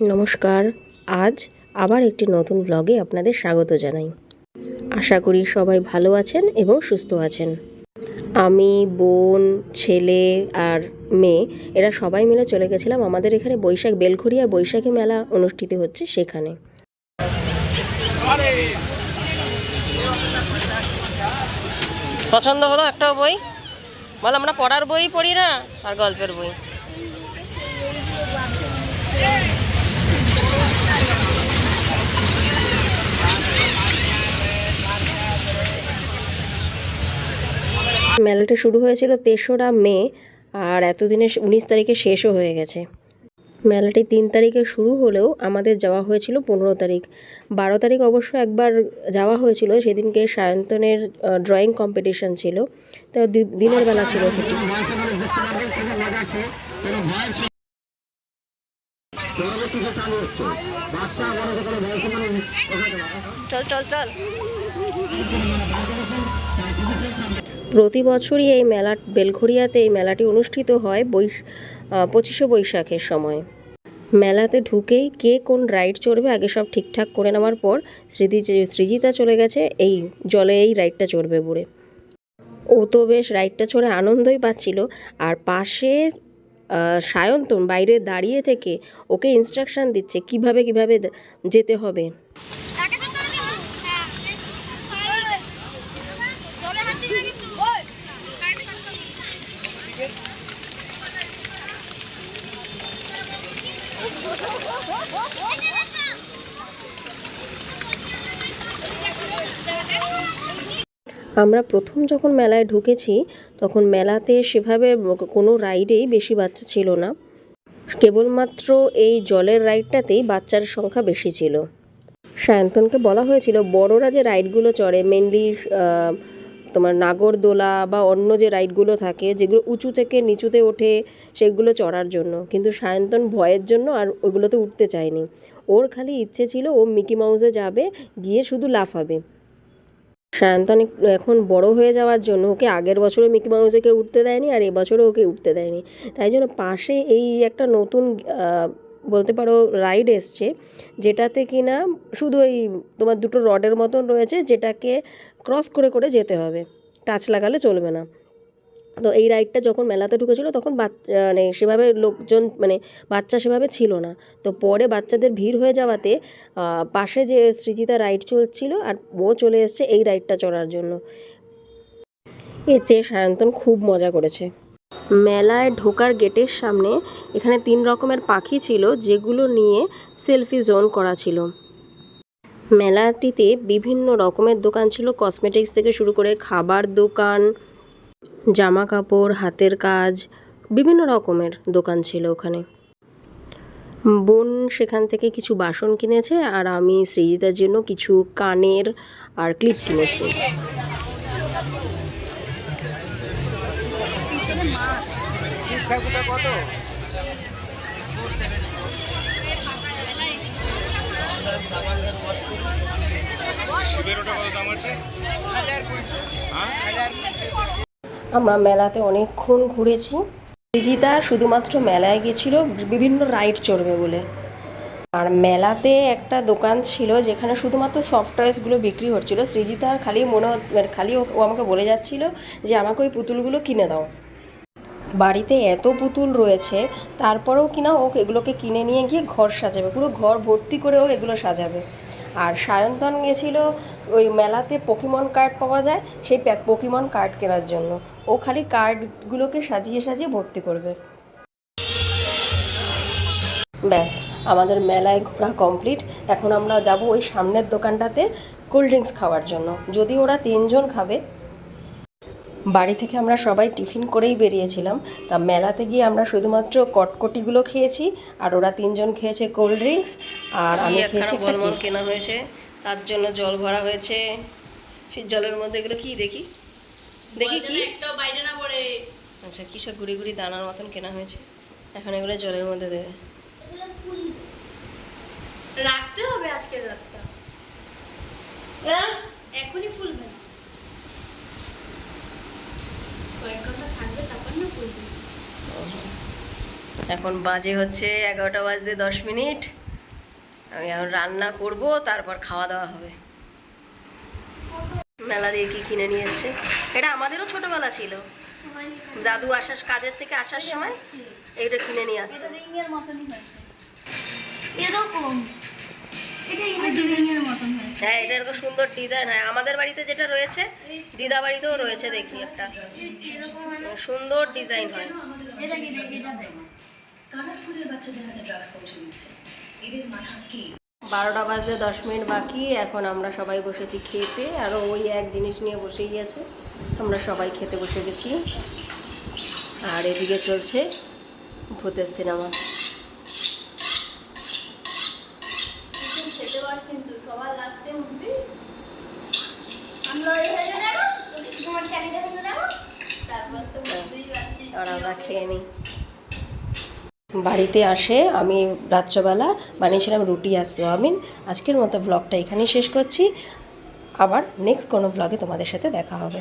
নমস্কার। আজ আবার একটি নতুন ব্লগে আপনাদের স্বাগত জানাই। আশা করি সবাই ভালো আছেন এবং সুস্থ আছেন। আমি, বোন, ছেলে আর মেয়ে, এরা সবাই মিলে চলে গেছিলাম আমাদের এখানে বৈশাখ বেলঘরিয়া বৈশাখী মেলা অনুষ্ঠিত হচ্ছে সেখানে। পছন্দ হলো একটা বই? বল, আমরা পড়ার বই পড়ি না, আর গল্পের বই? মেলাটা শুরু হয়েছিল তেসরা মে, আর এতদিনে উনিশ তারিখে শেষও হয়ে গেছে। মেলাটি তিন তারিখে শুরু হলেও আমাদের যাওয়া হয়েছিল পনেরো তারিখ। বারো তারিখ অবশ্য একবার যাওয়া হয়েছিল, সেদিনকে সায়ন্তনের ড্রয়িং কম্পিটিশন ছিল। তো দিনের বেলা ছিল সেটি। চল চল চল। প্রতি বছরই এই মেলা বেলঘরিয়াতে এই মেলাটি অনুষ্ঠিত হয় বৈশ পঁচিশে বৈশাখের সময়। মেলাতে ঢুকেই কে কোন রাইড চড়বে আগে সব ঠিকঠাক করে নেওয়ার পর স্মৃতি সৃজিতা চলে গেছে, এই জলে এই রাইডটা চড়বে বলে। ও তো বেশ রাইডটা চড়ে আনন্দই পাচ্ছিল। আর পাশে সায়ন্তন বাইরে দাঁড়িয়ে থেকে ওকে ইনস্ট্রাকশান দিচ্ছে কীভাবে কীভাবে যেতে হবে জলে হাত দিবি না কিন্তু ওই আমরা প্রথম যখন মেলায় ঢুকেছি, তখন মেলাতে সেভাবে কোনো রাইডেই বেশি বাচ্চা ছিল না। কেবলমাত্র এই জলের রাইডটাতেই বাচ্চার সংখ্যা বেশি ছিল। সায়ন্তনকে বলা হয়েছিল, বড়রা যে রাইডগুলো চড়ে মেনলি তোমার নাগরদোলা বা অন্য যে রাইডগুলো থাকে, যেগুলো উঁচু থেকে নিচুতে ওঠে, সেগুলো চড়ার জন্য। কিন্তু সায়ন্তন ভয়ের জন্য আর ওগুলোতে উঠতে চায়নি। ওর খালি ইচ্ছে ছিল ও মিকি মাউসে যাবে, গিয়ে শুধু লাফাবে সায়ন্তন এখন বড় হয়ে যাওয়ার জন্য ওকে আগের বছরও মিকি মাউসে কেউ উঠতে দেয়নি আর এবছরও ওকে উঠতে দেয়নি। তাই জন্য পাশে এই একটা নতুন বলতে পারো রাইড এসছে, যেটাতে কি না শুধু এই তোমার দুটো রডের মতন রয়েছে, যেটাকে ক্রস করে করে যেতে হবে। টাচ লাগালে চলবে না। তো এই রাইডটা যখন মেলাতে ঢুকেছিল তখন বাচ্চা মানে সেভাবে লোকজন মানে বাচ্চা সেভাবে ছিল না। তো পরে বাচ্চাদের ভিড় হয়ে যাওয়াতে পাশে যে সৃজিতা রাইড চলছিল আর ও চলে এসছে এই রাইডটা চড়ার জন্য। এতে সায়ন্তন খুব মজা করেছে। মেলায় ঢোকার গেটের সামনে এখানে তিন রকমের পাখি ছিল যেগুলো নিয়ে সেলফি জোন করা ছিল। মেলাটিতে বিভিন্ন রকমের দোকান ছিল। কসমেটিক্স থেকে শুরু করে খাবার দোকান জামা কাপড় হাতের কাজ, বিভিন্ন রকমের দোকান ছিল ওখানে। বোন সেখান থেকে কিছু বাসন কিনেছে আর আমি সৃজিতার জন্য কিছু কানের আর ক্লিপ কিনেছি। আছে? আমরা মেলাতে অনেকক্ষণ ঘুরেছি। সৃজিতা শুধুমাত্র মেলায় গেছিল, বিভিন্ন রাইড চড়বে বলে। আর মেলাতে একটা দোকান ছিল যেখানে শুধুমাত্র সফট টয়েসগুলো বিক্রি হচ্ছিল। সৃজিতার খালি মনে খালি ও আমাকে বলে যাচ্ছিল যে, আমাকে ওই পুতুলগুলো কিনে দাও। বাড়িতে এত পুতুল রয়েছে, তারপরেও কিনা ও এগুলোকে কিনে নিয়ে গিয়ে ঘর সাজাবে, পুরো ঘর ভর্তি করেও এগুলো সাজাবে। আর সায়ন্তন গেছিল, ওই মেলাতে পকিমন কার্ড পাওয়া যায়, সেই প্যাক পকিমন কার্ড কেনার জন্য। ও খালি কার্ডগুলোকে সাজিয়ে সাজিয়ে ভর্তি করবে। ব্যাস, আমাদের মেলায় ঘোরা কমপ্লিট এখন আমরা যাব ওই সামনের দোকানটাতে কোল্ড ড্রিঙ্কস খাওয়ার জন্য। যদি ওরা তিনজন খাবে বাড়ি থেকে আমরা সবাই টিফিন করেই বেরিয়েছিলাম। তা মেলাতে গিয়ে আমরা শুধুমাত্র কটকটিগুলো খেয়েছি আর ওরা তিনজন খেয়েছে কোল্ড ড্রিঙ্কস আর আমি খেয়েছি একটা কেনা হয়েছে তার জন্য জল ভরা হয়েছে। সেই জলের মধ্যে এগুলো কি দেখি? দেখি কি? একটাও বাইরে না পড়ে। আচ্ছা কিসব গুড়ি গুড়ি দানার মতন কেনা হয়েছে? এখন এগুলো জলের মধ্যে দেবে। রাখতে হবে আজকের রাতটা। এখনই ফুলবে কয়েক ঘণ্টা থাকবে তারপর না ফুলবে এখন বাজে হচ্ছে এগারোটা বাজতে দশ মিনিট। আমি এখন রান্না করব তারপর খাওয়া দাওয়া হবে। মেলা দিয়ে কি কিনে নিয়ে এসছে? এটা আমাদেরও ছোটবেলা ছিল। দাদু আসার কাজের থেকে আসার সময় এইটা কিনে নিয়ে আসতো। এরকম। এটা এটা মতন। হ্যাঁ এটা এরকম সুন্দর ডিজাইন হয়। আমাদের বাড়িতে যেটা রয়েছে দিদা বাড়িতেও রয়েছে দেখি একটা। সুন্দর ডিজাইন হয়। এটা কি দেখ এটা দেখ। স্কুলের বাচ্চাদের হাতে ড্রাগস পৌঁছে এদের মাথা কি? বারোটা বাজে দশ মিনিট বাকি। এখন আমরা সবাই বসেছি খেতে আরও ওই এক জিনিস নিয়ে বসে গিয়েছে আমরা সবাই খেতে বসে গেছি। আর এদিকে চলছে ভূতের সিনেমা খেতে পার কিন্তু সবার লাস্টে উঠবি? আমরা ওই হয়ে যাব তোমার চাকরিটা হয়ে যাব তারপর তো বুঝতেই পারছিস আর আমরা খেয়ে নিই। বাড়িতে আসে আমি রাত্রবেলা বানিয়েছিলাম রুটি আর সোয়াবিন। আজকের মতো ব্লগটা এখানেই শেষ করছি। আবার নেক্সট কোনো ব্লগে তোমাদের সাথে দেখা হবে।